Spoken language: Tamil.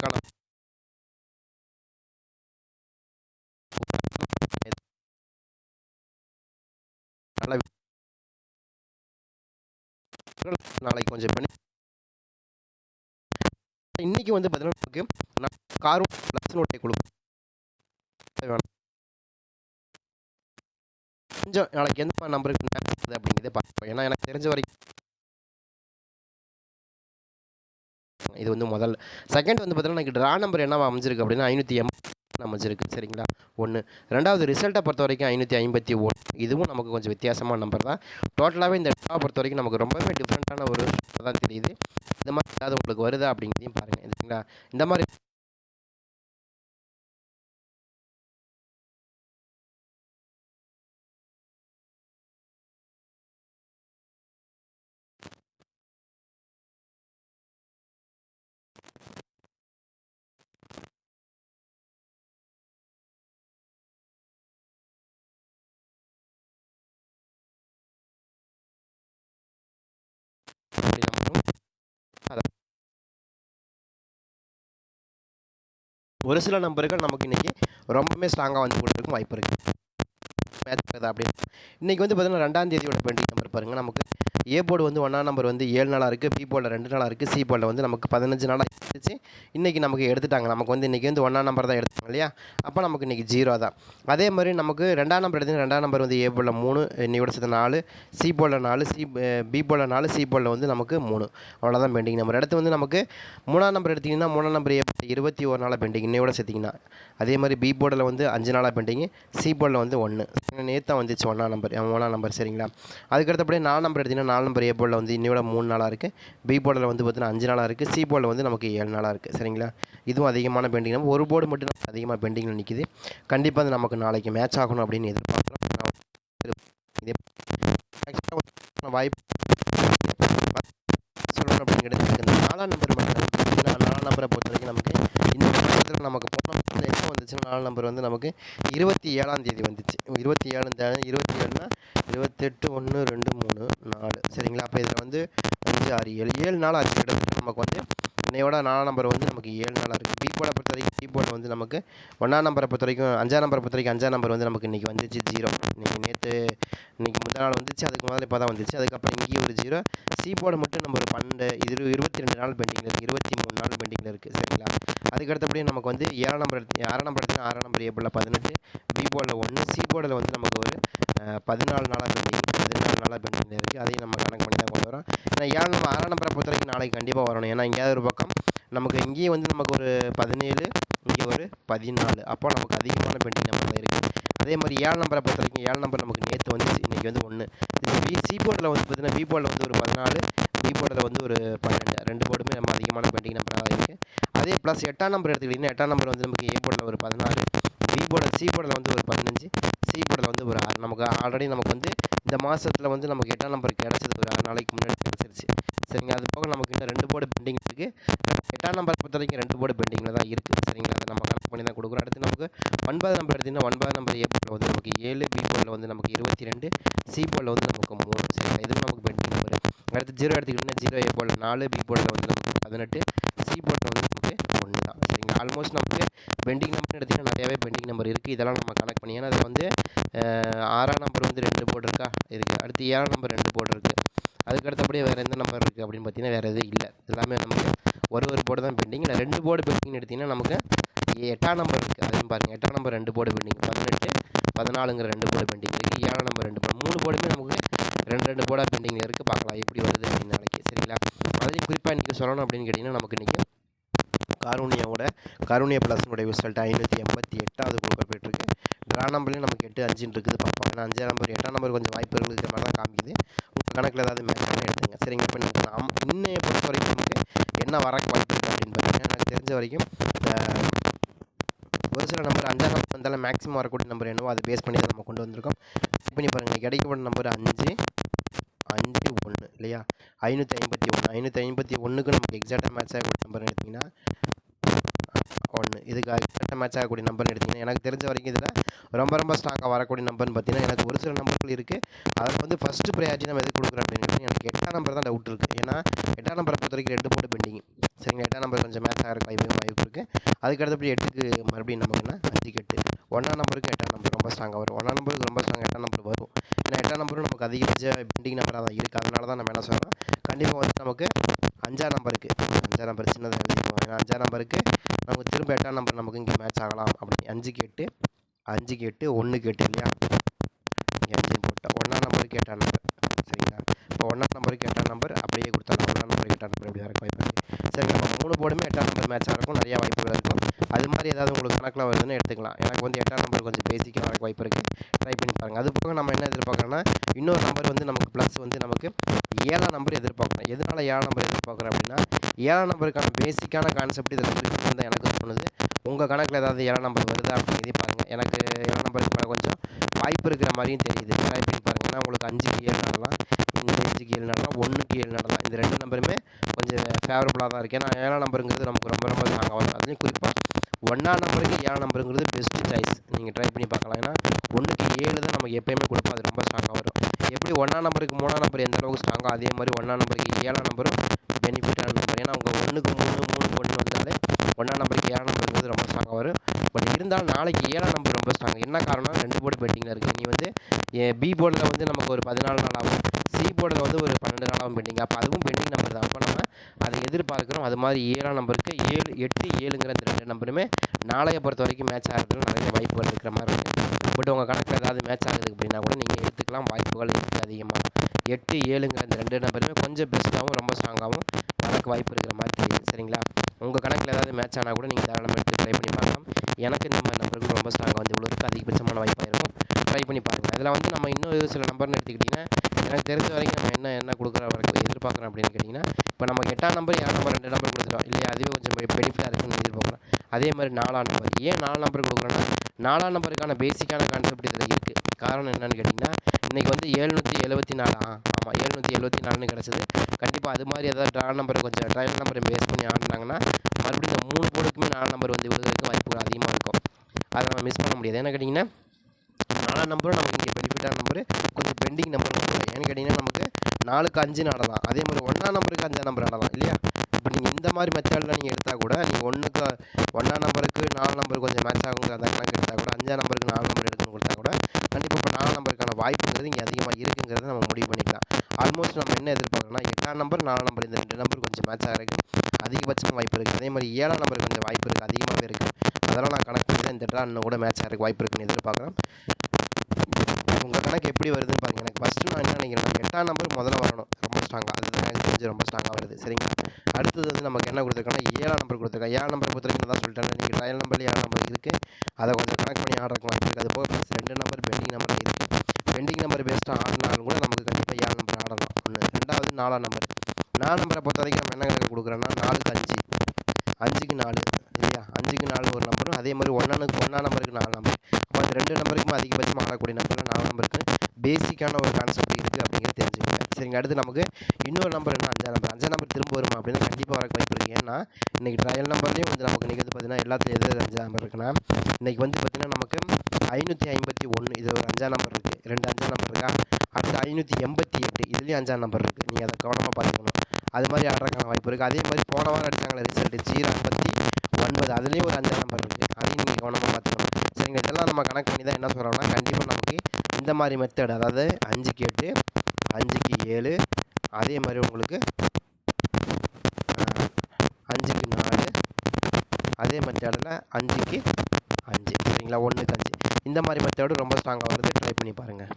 அதுக்கான நாளைக்கு கொஞ்சம் பண்ணி இன்னைக்கு வந்து பார்த்தீங்கன்னா நமக்கு காரும் ப்ளஸ்னுடைய நோட்டை கொடுக்கும் கொஞ்சம் நாளைக்கு எந்த நம்பருக்கு அப்படிங்கிறத பார்ப்போம். ஏன்னா எனக்கு தெரிஞ்ச வரைக்கும் இது வந்து முதல். செகண்ட் வந்து பார்த்தீங்கன்னா எனக்கு ட்ரா நம்பர் என்ன அமைஞ்சிருக்கு அப்படின்னா ஐநூற்றி எண்பது அமைஞ்சிருக்கு சரிங்களா? ஒன்று ரெண்டாவது ரிசல்ட்டை பொறுத்த வரைக்கும் ஐநூற்றி ஐம்பத்தி ஒன்று இதுவும் நமக்கு கொஞ்சம் வித்தியாசமான நம்பர் தான். டோட்டலாகவே இந்த ட்ரா பொறுத்த வரைக்கும் நமக்கு ரொம்பவே டிஃப்ரெண்ட்டான ஒரு தான் தெரியுது. இந்த மாதிரி ஏதாவது உங்களுக்கு வருதா அப்படிங்கிறதையும் பாருங்கள் சரிங்களா? இந்த மாதிரி ஒரு சில நம்பர்கள் நமக்கு இன்றைக்கி ரொம்பவுமே ஸ்ட்ராங்காக வந்து கொடுத்துருக்கும் வாய்ப்பு இருக்குது மேட்ச் அப்படின்னு இன்றைக்கி வந்து பார்த்தீங்கன்னா ரெண்டாம் தேதியோட பெண்டிங் நம்பர் பாருங்கள் நமக்கு ஏ போர்டு வந்து ஒன்றாம் நம்பர் வந்து ஏழு நாளாக இருக்குது பி போர்டில் ரெண்டு நாளாக இருக்குது சி போர்டில் வந்து நமக்கு பதினஞ்சு நாளாக இருந்துச்சு. இன்றைக்கி நமக்கு எடுத்துட்டாங்க. நமக்கு வந்து இன்றைக்கி வந்து ஒன்றாம் நம்பர் தான் எடுத்தாங்க இல்லையா? அப்போ நமக்கு இன்றைக்கி ஜீரோ தான். அதே மாதிரி நமக்கு ரெண்டாம் நம்பர் எடுத்து ரெண்டாம் நம்பர் வந்து ஏ போர்டில் மூணு இன்னையோட சேர்த்து நாலு சி போர்டில் நாலு சி பி போர்டில் நாலு சி போர்டில் வந்து நமக்கு மூணு. அவ்வளோதான் பெண்டிங் நம்பர் அடுத்து வந்து நமக்கு மூணாம் நம்பர் எடுத்திங்கன்னா மூணாம் நம்பர் ஏ இருபத்தி ஒரு நாளாக பெண்டிங் இன்னையோட சேர்த்திங்கன்னா. அதே மாதிரி பி போர்டில் வந்து அஞ்சு நாளாக பெண்டிங் சி போர்டில் வந்து ஒன்று நேற்று வந்துச்சு ஒன்றாம் நம்பர் மூணாம் நம்பர் சரிங்களா? அதுக்கடுத்தபடியே நாலு நம்பர் எடுத்திங்கன்னா நாலு நம்பர் ஏ போர்டில் வந்து இன்னையோட மூணு நாளாக இருக்குது பி போர்டில் வந்து பார்த்தீங்கன்னா அஞ்சு நாளாக இருக்குது சி போர்டில் வந்து நமக்கு ஏழு நாளாக இருக்குது சரிங்களா? இதுவும் அதிகமான பெண்டிங் நம்ம ஒரு போர்டு மட்டும் நமக்கு அதிகமாக பெண்டிங்கில் நிற்கிது கண்டிப்பாக அது நமக்கு நாளைக்கு மேட்ச் ஆகணும் அப்படின்னு எதிர்பார்க்குறோம். வாய்ப்பு சொல்லணும் அப்படிங்கிறது நாலாம் நம்பர் மட்டும் நாலாம் நம்பரை பொறுத்த வரைக்கும் நமக்கு இந்த வருஷத்தில் நமக்கு போன மாதம் எப்போ வந்துச்சுன்னா நாலாம் நம்பர் வந்து நமக்கு இருபத்தி ஏழாம் தேதி வந்துச்சு. இருபத்தி ஏழாம் தேதி இருபத்தி ஏழுனா இருபத்தெட்டு ஒன்று ரெண்டு மூணு நாலு. சரிங்களா? அப்போ இதில் வந்து அஞ்சு ஆறு ஏழு. ஏழு நாள் ஆச்சு கிட்டத்தட்ட நமக்கு வந்து இன்னையோட நாலாம் நம்பர் வந்து நமக்கு ஏழு நாளாக இருக்குது பி போர்டை பொறுத்த வரைக்கும் பி வந்து நமக்கு ஒன்றாம் நம்பரை பொறுத்த வரைக்கும் அஞ்சாம் நம்பரை பொறுத்த வரைக்கும் அஞ்சாம் நம்பர் வந்து நமக்கு இன்றைக்கி வந்துச்சு ஜீரோ இன்றைக்கி நேற்று இன்றைக்கி முதல் நாள் வந்துச்சு அதுக்கு முதல்ல இப்போ தான் வந்துச்சு. அதுக்கப்புறம் இங்கேயும் ஒரு ஜீரோ சீபோட மட்டும் நம்ம ஒரு பன்னெண்டு இரு இருபத்தி ரெண்டு நாள் பெண்டிங்கில் இருக்குது இருபத்தி மூணு நாள் பெண்டிங்கில் இருக்குது சரிங்களா? அதுக்கு அடுத்தபடி நமக்கு வந்து ஏழாம் நம்பர் எடுத்து ஆறாம் நம்பர் எடுத்து ஆறாம் நம்பர் ஏப்ரலில் பதினெட்டு பி போர்டில் ஒன்று சி போர்டில் வந்து நமக்கு ஒரு பதினாலு நாளாக பெண்டிங் பதினாலு நாளாக பெண்டிங்கில் இருக்குது அதையும் நம்ம கணக்கு பண்ணி தான் கொண்டு வரோம். ஏன்னா ஏழு நம்ம ஆறாம் நம்பரை பொறுத்த வரைக்கும் நாளைக்கு கண்டிப்பாக வரணும். ஏன்னா எங்கேயாவது ஒரு பக்கம் நமக்கு இங்கேயும் வந்து நமக்கு ஒரு பதினேழு இங்கே ஒரு பதினாலு. அப்போ நமக்கு அதிகமான பெண்டிங் நம்பர் தான் இருக்குது அதே மாதிரி ஏழு நம்பரை பொறுத்த வரைக்கும் ஏழு நம்பர் நமக்கு நேற்று வந்து இன்றைக்கி வந்து ஒன்று பி சி போர்டில் வந்து பார்த்திங்கன்னா பி போர்டில் வந்து ஒரு பதினாலு பி போர்டில் வந்து ஒரு பன்னெண்டு. ரெண்டு போர்டுமே நம்ம அதிகமான பெண்டிங் நம்பராக இருக்குது அதே ப்ளஸ் எட்டாம் நம்பர் எடுத்துக்கிட்டிங்கன்னா எட்டாம் நம்பர் வந்து நமக்கு ஏ போர்டில் ஒரு பதினாலு பி போர்டில் சி போர்டில் வந்து ஒரு பதினஞ்சு சி போர்டில் வந்து ஒரு ஆறு. நமக்கு ஆல்ரெடி நமக்கு வந்து இந்த மாதத்தில் வந்து நமக்கு எட்டாம் நம்பர் கிடச்சது ஒரு ஆறு நாளைக்கு முன்னாடி கிடச்சிருச்சு. சரிங்க அது போக நமக்கு இன்னும் ரெண்டு போர்டு பெண்டிங் இருக்குது எட்டாம் நம்பர் பொறுத்த வரைக்கும் ரெண்டு போர்டு பெண்டிங்கில் தான் இருக்குது சரிங்களா? அதை நம்ம கணக்கு பண்ணி தான் கொடுக்குறோம். அடுத்து நமக்கு ஒன்பது நம்பர் எடுத்திங்கன்னா ஒன்பது நம்பர் ஏ போர்டில் வந்து நமக்கு ஏழு பி போர்டில் வந்து நமக்கு இருபத்தி ரெண்டு சி போர்டில் வந்து நமக்கு மூணு. சரிங்களா? இதுவும் நமக்கு பெண்டிங் நம்பர் அடுத்து ஜீரோ எடுத்துக்கிட்டிங்கன்னா ஜீரோ ஏ போர்டில் நாலு பி போர்டில் வந்து நமக்கு பதினெட்டு சி போர்டில் வந்து ஒன்று தான் சரிங்களா ஆல்மோஸ்ட் நமக்கு பெண்டிங் நம்பர் எடுத்திங்கன்னா நிறையாவே பெண்டிங் நம்பர் இருக்குது இதெல்லாம் நம்ம கனெக்ட் பண்ணி ஏன்னா அது வந்து ஆறாம் நம்பர் வந்து ரெண்டு போர்டு இருக்கா. இருக்குது அடுத்து ஏழாம் நம்பர் ரெண்டு போர்டு இருக்குது அதுக்கு அடுத்தபடியே வேறு எந்த நம்பர் இருக்குது அப்படின்னு பார்த்தீங்கன்னா வேறு எதுவும் இல்லை. எல்லாமே நமக்கு ஒரு ஒரு போர்டு தான் பெண்டிங் இல்லை ரெண்டு போர்டு பெண்டிங்னு எடுத்திங்கன்னா நமக்கு எட்டாம் நம்பர் இருக்குது அதையும் பாருங்கள் எட்டாம் நம்பர் ரெண்டு போர்டு பெண்டிங் பதினெட்டு பதினாலுங்கிற ரெண்டு போர்டு பெண்டிங் இருக்குது ஏழாம் நம்பர் ரெண்டு போர்டு மூணு போர்டுமே நமக்கு ரெண்டு ரெண்டு போர்டாக பெண்டிங்கில் இருக்குது பார்க்கலாம் எப்படி வருது அப்படின்னு நாளைக்கு. சரிங்களா? அதுலேயும் குறிப்பாக இன்றைக்கி சொல்லணும் அப்படின்னு கேட்டிங்கன்னா நமக்கு இன்றைக்கி காரூணியாவோட காரூணியா ப்ளஸ்னுடைய ரிசல்ட் ஐநூற்றி எண்பத்தி எட்டாவது கொடுக்கப்பட்டிருக்கு ட்ரா நம்பர்லேயும் நமக்கு எட்டு அஞ்சுன்னு இருக்குது. பார்ப்போம். ஏன்னா அஞ்சாம் நம்பர் எட்டாம் நம்பர் கொஞ்சம் வாய்ப்பு இருக்கிற மாதிரி தான் காமிக்குது. உங்கள் கணக்கில் ஏதாவது மேட்ச் எடுத்துங்க. சரிங்க. இப்போ நீங்கள் நாம் இன்னைய பொறுத்த வரைக்கும் நமக்கு என்ன வர வாய்ப்பு இருக்குது அப்படின்னு பார்த்தீங்கன்னா எனக்கு தெரிஞ்ச வரைக்கும் ஒரு சில நம்பர் அஞ்சாம் நம்பர் வந்தாலும் மேக்ஸிமம் வரக்கூடிய நம்பர் என்னவோ அதை பேஸ் பண்ணி தான் நம்ம கொண்டு வந்திருக்கோம். இப்போ பண்ணி பாருங்கள் கிடைக்கப்பட்ட நம்பர் அஞ்சு. அஞ்சு ஒன்று இல்லையா? ஐநூற்றி ஐம்பத்தி ஒன்று ஐநூற்றி ஐம்பத்தி ஒன்றுக்கு நமக்கு எக்ஸாக்டாக மேட்ச் ஆகக்கூடிய நம்பர் எடுத்திங்கன்னா ஒன்று இதுக்கு எக்ஸாக்டாக மேட்ச் ஆகக்கூடிய நம்பர் எடுத்திங்கன்னா எனக்கு தெரிஞ்ச வரைக்கும் இதில் ரொம்ப ரொம்ப ஸ்ட்ராங்காக வரக்கூடிய நம்பர்னு பார்த்தீங்கன்னா எனக்கு ஒரு சில நம்பர்கள் இருக்குது அதில் வந்து ஃபஸ்ட்டு ப்ரையாரிட்டி நம்ம எது கொடுக்குறோம் அப்படின்னு எனக்கு எட்டாம் நம்பர் தான் டவுட் இருக்குது ஏன்னா எட்டாம் நம்பரை பொறுத்த வரைக்கும் ரெண்டு போட்டு பெண்டிங் சரிங்களா? எட்டாம் நம்பர் கொஞ்சம் மேட்ச் ஆகிற வாய்ப்பு வாய்ப்பு இருக்குது அதுக்கு அடுத்தபடி எட்டுக்கு மறுபடியும் நமக்கு என்ன? அஞ்சுக்கு எட்டு ஒன்றாம் நம்பருக்கு எட்டாம் நம்பர் ரொம்ப ஸ்ட்ராங்காக வரும். ஒன்றாம் நம்பருக்கு ரொம்ப ஸ்ட்ராங் எட்டாம் நம்பர் வரும் ஏன்னா எட்டாம் நம்பரும் நமக்கு அதிகபட்ச பெண்டிங் நம்பராக தான் இருக்குது அதனால தான் நம்ம என்ன சொல்கிறோம் கண்டிப்பாக வந்து நமக்கு அஞ்சாம் நம்பருக்கு அஞ்சாம் நம்பர் சின்னதாக எழுதிக்குவோம் ஏன்னா அஞ்சாம் நம்பருக்கு நமக்கு திரும்ப எட்டாம் நம்பர் நமக்கு இங்கே மேட்ச் ஆகலாம் அப்படி அஞ்சுக்கு எட்டு அஞ்சுக்கு எட்டு ஒன்றுக்கு எட்டு இல்லையா? இங்கே போட்டோம் ஒன்றாம் நம்பருக்கு எட்டாம் நம்பர் சரிங்களா? இப்போ ஒன்றாம் நம்பருக்கு எட்டாம் நம்பர் அப்படியே கொடுத்தாங்க ஒன்றாம் நம்பருக்கு எட்டாம் நம்பர் இப்படி இருக்க வாய்ப்பு இருக்குது சரி நம்ம மூணு போர்டுமே எட்டாம் நம்பர் மேட்ச் ஆகிறக்கும் நிறையா வாய்ப்புகள் இருக்கும். அது மாதிரி ஏதாவது உங்களுக்கு கணக்கில் வருதுன்னு எடுத்துக்கலாம். எனக்கு வந்து எட்டாம் நம்பர் கொஞ்சம் பேசிக்காக வரக்கு வாய்ப்பு இருக்குது ட்ரை பண்ணி பாருங்கள் அது போக நம்ம என்ன எதிர்பார்க்குறோன்னா இன்னொரு நம்பர் வந்து நமக்கு ப்ளஸ் வந்து நமக்கு ஏழாம் நம்பர் எதிர்பார்க்குறோம் எதனால் ஏழாம் நம்பர் எதிர்பார்க்குறோம் அப்படின்னா ஏழாம் நம்பருக்கான பேசிக்கான கான்செப்ட் இதில் இருக்குன்னு தான் எனக்கு தோணுது. உங்கள் கணக்கில் ஏதாவது ஏழாம் நம்பர் வருதா அப்படிங்கிறதே பாருங்கள் எனக்கு ஏழாம் நம்பருக்கு மேலே கொஞ்சம் வாய்ப்பு இருக்கிற மாதிரியும் தெரியுது. ட்ரை பண்ணி உங்களுக்கு அஞ்சுக்கு ஏழு நடலாம் அஞ்சுக்கு ஏழு நடலாம் ஒன்றுக்கு ஏழு நடலாம். இந்த ரெண்டு நம்பருமே கொஞ்சம் ஃபேவரபுளாக தான் இருக்குது ஏன்னா ஏழாம் நம்பருங்கிறது நமக்கு ரொம்ப ரொம்ப நாங்கள் வரும். அதுலேயும் குறிப்பாக ஒன்றா நம்பருக்கு ஏழாம் நம்பருங்கிறது பெஸ்ட்டு சாய்ஸ் நீங்கள் ட்ரை பண்ணி பார்க்கலாம். ஏன்னா ஒன்றுக்கு ஏழு தான் நமக்கு எப்போயுமே கொடுப்போம். அது ரொம்ப ஸ்ட்ராங்காக வரும். எப்படி ஒன்றாம் நம்பருக்கு மூணாம் நம்பர் எந்த அளவுக்கு ஸ்ட்ராங்காக அதே மாதிரி ஒன்றாம் நம்பருக்கு ஏழாம் நம்பரும் பெனிஃபிட்டான நம்பர். ஏன்னா அவங்க ஒன்றுக்கு மூணு மூணு ஒன்று வந்தாலே ஒன்றாம் நம்பருக்கு ஏழாம் நம்பருங்கிறது ரொம்ப ஸ்ட்ராங்காக வரும். பட் இருந்தாலும் நாளைக்கு ஏழாம் நம்பர் ரொம்ப ஸ்ட்ராங் என்ன காரணம் ரெண்டு போர்டு பெண்டிங்கில் இருக்குது நீ வந்து பி போர்டில் வந்து நமக்கு ஒரு பதினாலு நாள் ஆகும். சி போர்டில் வந்து ஒரு பன்னெண்டு நாள் ஆகும் பெண்டிங் அப்போ அதுவும் பெண்டிங் நம்பர் தான். அப்போ நம்ம அதை எதிர்பார்க்குறோம். அது மாதிரி ஏழாம் நம்பருக்கு ஏழு எட்டு ஏழுங்கிற இந்த ரெண்டு நம்பருமே நாளைய பொறுத்த வரைக்கும் மேட்ச் ஆகிறதுல நிறைய வாய்ப்புகள் இருக்கிற மாதிரி இருக்குது பட் உங்கள் கணக்கில் ஏதாவது மேட்ச் ஆகுது அப்படின்னா கூட நீங்கள் எடுத்துக்கலாம். வாய்ப்புகள் இருக்குது அதிகமாக எட்டு ஏழுங்கிற இந்த ரெண்டு நம்பருமே கொஞ்சம் பெஸ்ட்டாகவும் ரொம்ப ஸ்ட்ராங்காகவும் வரக்கு வாய்ப்பு இருக்கிற மாதிரி தெரியுது. சரிங்களா? உங்கள் கணக்கில் ஏதாவது மேட்ச் ஆனால் கூட நீங்கள் தாராளமாக எடுத்து ட்ரை பண்ணி பார்க்கலாம். எனக்கு இந்த மாதிரி நம்பருக்கு ரொம்ப ஸ்ட்ராங்காக வந்து இவ்வளோ அதிகபட்சமான வாய்ப்பாக இருக்கும். ட்ரை பண்ணி பாருங்கள் இதில் வந்து நம்ம இன்னும் ஒரு சில நம்பர்னு எடுத்துக்கிட்டிங்கன்னா எனக்கு தெரிஞ்ச வரைக்கும் நம்ம என்ன என்ன கொடுக்குற வரைக்கும் எதிர்பார்க்குறோம் அப்படின்னு கேட்டிங்கன்னா இப்போ நமக்கு எட்டாம் நம்பர் ஏழாம் நம்பர் ரெண்டு நம்பர் கொடுத்துருவோம் இல்லையா? அதுவே கொஞ்சம் பெனிஃபிட்டாக இருக்குன்னு எதிர்பார்க்குறோம் அதே மாதிரி நாலாம் நம்பர் ஏன் நாலாம் நம்பர் கொடுக்குறோன்னா நாலாம் நம்பருக்கான பேசிக்கான கான்செப்ட் இதில் இருக்குது காரணம் என்னென்னு கேட்டிங்கன்னா இன்றைக்கி வந்து எழுநூற்றி எழுபத்தி நாலு ஆ ஆமாம் எழுநூற்றி எழுபத்தி நாலுன்னு கிடச்சிது. கண்டிப்பாக அது மாதிரி ஏதாவது ட்ரா நம்பர் கொஞ்சம் ட்ரைவர் நம்பரை பேஸ் பண்ணி ஆடினாங்கன்னா மறுபடியும் இந்த மூணு போர்டுக்குமே நாலு நம்பர் வந்து விழுகிறதுக்கு வாய்ப்புகள் அதிகமாக இருக்கும். அதை நம்ம மிஸ் பண்ண முடியாது. ஏன்னு கேட்டிங்கன்னா நாலா நம்பரும் நமக்கு இங்கே பெனிஃபிட்டான நம்பரு கொஞ்சம் பெண்டிங் நம்பர் ஏன்னு கேட்டிங்கன்னா நமக்கு நாலுக்கு அஞ்சு நடலாம் அதே மாதிரி ஒன்றாம் நம்பருக்கு அஞ்சாம் நம்பர் ஆடலாம் இல்லையா? இப்போ நீங்கள் இந்த மாதிரி மெத்தேடில் நீங்கள் எடுத்தால் கூட நீங்கள் ஒன்றுக்கு ஒன்றாம் நம்பருக்கு நாலு நம்பர் கொஞ்சம் மேட்ச் ஆகுங்கிற அந்த கணக்கு எடுத்தால் கூட அஞ்சாம் நம்பருக்கு நாலு நம்பர் எடுக்கணும்னு கொடுத்தா கூட கண்டிப்பாக இப்போ நாலு நம்பருக்கான வாய்ப்புங்கிறது இங்கே அதிகமாக இருக்குங்கிறத நம்ம முடிவு பண்ணிக்கலாம். ஆல்மோஸ்ட் நம்ம என்ன எதிர்பார்க்கணும்னா எட்டாம் நம்பர் நாலாம் நம்பர் இந்த ரெண்டு நம்பர் கொஞ்சம் மேட்ச் ஆகிருக்கு அதிகபட்சமாக வாய்ப்பு இருக்குது அதே மாதிரி ஏழாம் நம்பருக்கு கொஞ்சம் வாய்ப்பு இருக்குது அதிகமாகவே இருக்குது அதெல்லாம் நான் கணக்கு பண்ணி இந்த ட்ரா இன்னும் கூட மேட்ச் ஆகிறதுக்கு வாய்ப்பு இருக்குன்னு எதிர்பார்க்குறேன் உங்கள் கணக்கு எப்படி வருதுன்னு பாருங்கள் எனக்கு ஃபஸ்ட்டு நான் என்ன நினைக்கிறேன் எட்டாம் நம்பர் முதல்ல வரணும். ரொம்ப ஸ்ட்ராங்காக அதுதான் எனக்கு தெரிஞ்சு ரொம்ப ஸ்ட்ராங்காக வருது. சரிங்களா? அடுத்தது வந்து நமக்கு என்ன கொடுத்துருக்கோன்னா ஏழாம் நம்பர் கொடுத்துருக்கேன் ஏழாம் நம்பர் பொறுத்தவரைக்கும் தான் சொல்லிட்டேன். நீங்கள் ட்ரையல் நம்பர் ஏழாம் நம்பர் இருக்குது அதை கொஞ்சம் கணக்கு பண்ணி ஆடுறதுக்கு இருக்குது அது போக ப்ளஸ் ரெண்டு நம்பர் பெண்டிங் நம்பர் இருக்குது பெண்டிங் நம்பர் பேஸ்ட்டாக ஆடினாலும் கூட நமக்கு கண்டிப்பாக ஏழு நம்பர் ஆடலாம் ஒன்று ரெண்டாவது நாலாம் நம்பர் நாலு நம்பரை பொறுத்த வரைக்கும் நம்ம என்ன கணக்கு கொடுக்குறோன்னா நாலுக்கு அஞ்சு. அஞ்சுக்கு நாலு. இல்லையா அஞ்சுக்கு நாலு ஒரு நம்பரும் அதே மாதிரி ஒன்றானுக்கு ஒன்றா நம்பருக்கு நாலு நம்பர் ரெண்டு நம்பருக்குமே அதிகபட்சமாக ஆடக்கூடிய நம்பரில் நாலு நம்பருக்கு பேசிக்கான ஒரு கான்செப்ட் இருக்குது அப்படிங்கிறது தெரிஞ்சுக்கோங்க. சரிங்க அடுத்து நமக்கு இன்னொரு நம்பர் என்ன? அஞ்சாம் நம்பர் அஞ்சாம் நம்பர் திரும்ப வருமா அப்படின்னு கண்டிப்பாக வர வாய்ப்பு இருக்குது ஏன்னா இன்றைக்கி ட்ரையல் நம்பர்லேயும் வந்து நமக்கு இன்றைக்கி வந்து பார்த்தீங்கன்னா எல்லாத்தையும் எது அஞ்சாம் நம்பர் இருக்குன்னா இன்றைக்கி வந்து பார்த்திங்கன்னா நமக்கு ஐநூற்றி ஐம்பத்தி ஒன்று இது ஒரு அஞ்சாம் நம்பர் இருக்குது ரெண்டு அஞ்சாம் நம்பர் இருக்கா? அடுத்து ஐநூற்றி எண்பத்தி எட்டு இதுலேயும் அஞ்சாம் நம்பர் இருக்குது நீங்கள் அதை கவனமாக பார்த்துக்கணும். அது மாதிரி ஆடுறதுக்கான வாய்ப்பு இருக்குது அதே மாதிரி போன வாரம் அடித்தாங்களே ரிசல்ட் ஜீரோ ஐம்பத்தி ஐம்பது அதுலேயும் ஒரு அஞ்சாம் நம்பர் இருக்குது அதையும் நீங்கள் கவனமாக பார்த்துக்கணும். சரிங்க இதெல்லாம் நம்ம கணக்கு பண்ணி தான் என்ன சொல்கிறோம்னா கண்டிப்பாக நமக்கு இந்த மாதிரி மெத்தட் அதாவது அஞ்சுக்கு எட்டு அஞ்சுக்கு ஏழு அதே மாதிரி உங்களுக்கு அஞ்சுக்கு நாலு அதே மெத்தடில் அஞ்சுக்கு அஞ்சு. சரிங்களா? ஒன்றுக்கு அஞ்சு. இந்த மாதிரி மெத்தடு ரொம்ப ஸ்ட்ராங்காக வருது. ட்ரை பண்ணி பாருங்கள்